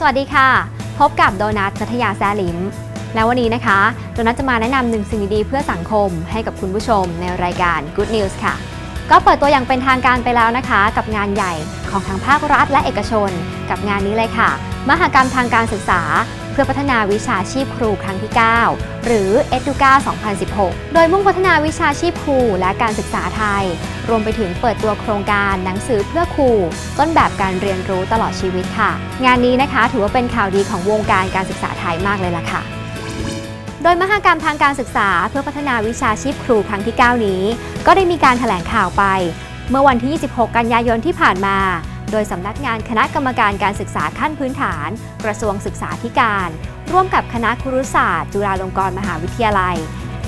สวัสดีค่ะ พบกับโดนัทนัทยาแซลิม แล้ววันนี้นะคะ โดนัทจะมาแนะนำหนึ่งสิ่งดีๆเพื่อสังคมให้กับคุณผู้ชมในรายการ Good News ค่ะ ก็เปิดตัวอย่างเป็นทางการไปแล้วนะคะ กับงานใหญ่ของทางภาครัฐและเอกชน กับงานนี้เลยค่ะ มหกรรมทางการศึกษา พื่อพัฒนาวิชาชีพครูครั้งที่ 9 หรือ Educa 2016 โดยมุ่งพัฒนาวิชาชีพครูและการศึกษาไทย รวมไปถึงเปิดตัวโครงการหนังสือเพื่อครู ต้นแบบการเรียนรู้ตลอดชีวิตค่ะ งานนี้นะคะถือว่าเป็นข่าวดีของวงการการศึกษาไทยมากเลยล่ะค่ะโดยมหกรรมทางการศึกษาเพื่อพัฒนาวิชาชีพครูครั้งที่ 9 นี้ ก็ได้มีการแถลงข่าวไป เมื่อวันที่ 26 กันยายนที่ผ่านมา โดยสำนักงานคณะกรรมการการศึกษาขั้นพื้นฐาน กระทรวงศึกษาธิการ ร่วมกับคณะครุศาสตร์ จุฬาลงกรณ์มหาวิทยาลัย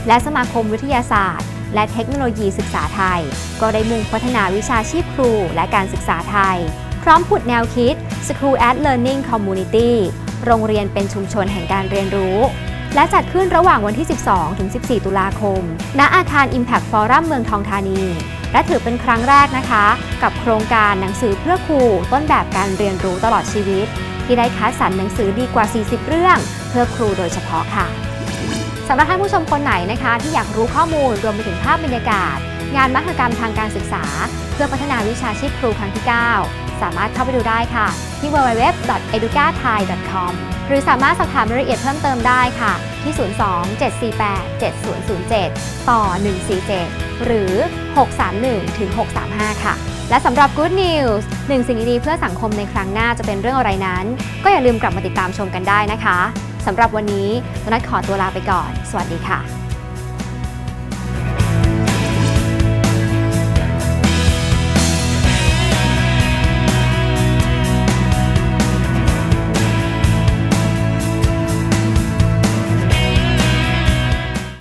และสมาคมวิทยาศาสตร์ และเทคโนโลยีศึกษาไทย ก็ได้มุ่งพัฒนาวิชาชีพครูและการศึกษาไทย พร้อมผุดแนวคิด School at Learning Community โรงเรียนเป็นชุมชนแห่งการเรียนรู้ และจัดขึ้นระหว่างวันที่ 12 ถึง 14 ตุลาคม ณอาคาร Impact Forum เมืองทองธานี และถือเป็นครั้งแรกนะคะ กับโครงการหนังสือเพื่อครูต้นแบบการเรียนรู้ตลอดชีวิต ที่ได้คัดสรรหนังสือดีกว่า 40 เรื่อง เพื่อครูโดยเฉพาะค่ะสำหรับท่านผู้ชมคนไหนนะคะ ที่อยากรู้ข้อมูลรวมไปถึงภาพบรรยากาศ งานมหกรรมทางการศึกษา เพื่อพัฒนาวิชาชีพครูครั้งที่ 9 สามารถเข้าไปดูได้ค่ะที่ www.educathai.com หรือสามารถสอบถามรายละเอียดเพิ่มเติมได้ค่ะ ที่ 02-748-7007 ต่อ 147 หรือ 631ถึง635 ค่ะ และสำหรับ Good News หนึ่งสิ่งดีๆเพื่อสังคมในครั้งหน้าจะเป็นเรื่องอะไรนั้น ก็อย่าลืมกลับมาติดตามชมกันได้นะคะสำหรับวันนี้นัดขอตัวลาไปก่อน สวัสดีค่ะ